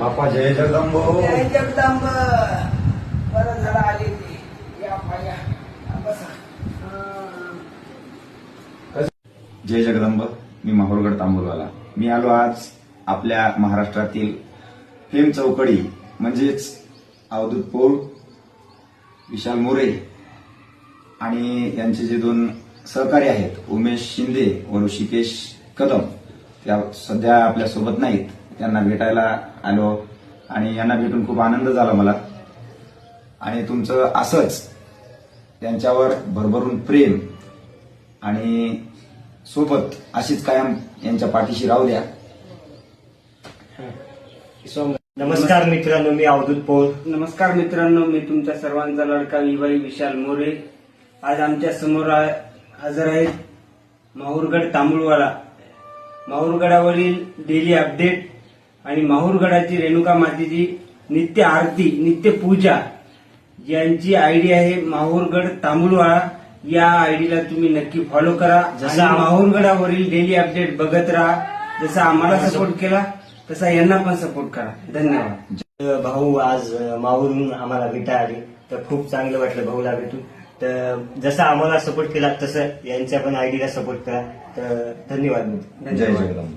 बाप्पा जय जगदंबो. जय जगदंब. बरं झालं आले ते. या पाया बसा. जय जगदंब. मी माहुरगड तांबूलवाला. मी आलो आज आपल्या महाराष्ट्रातील फेम चौकडी म्हणजेच अवधूत पौळ विशाल मोरे आणि यांचे जे दोन सहकारी आहेत उमेश शिंदे व ऋषिकेश कदम त्या सध्या आपल्यासोबत नाहीत. त्यांना भेटायला आलो आणि यांना भेटून खूप आनंद झाला मला. आणि तुमचं असंच त्यांच्यावर भरभरून प्रेम आणि सोबत अशीच कायम यांच्या पाठीशी राहू द्या. नमस्कार मित्रांनो मी अवधूत पौल नमस्कार मित्रांनो मी तुमच्या सर्वांचा लडका विवाही विशाल मोरे. आज आमच्यासमोर हजर आहेत माहूरगड तांबुळवाला. माहूरगडावरील डेली अपडेट आणि माहूरगडाची रेणुका मातेची नित्य आरती नित्य पूजा यांची आयडी आहे माहूरगड तांबुळवाळा. या आयडीला तुम्ही नक्की फॉलो करा. जसं माहूरगडावरील डेली अपडेट बघत राहा. जसं आम्हाला सपोर्ट केला तसा यांना पण सपोर्ट करा. धन्यवाद. भाऊ आज माहूरून आम्हाला भेटा आली. तर खूप चांगलं वाटलं भाऊला भेटून. तर जसं आम्हाला सपोर्ट केला तसं यांच्या पण आयडीला सपोर्ट करा. तर धन्यवाद. मित्र जय जगदंब.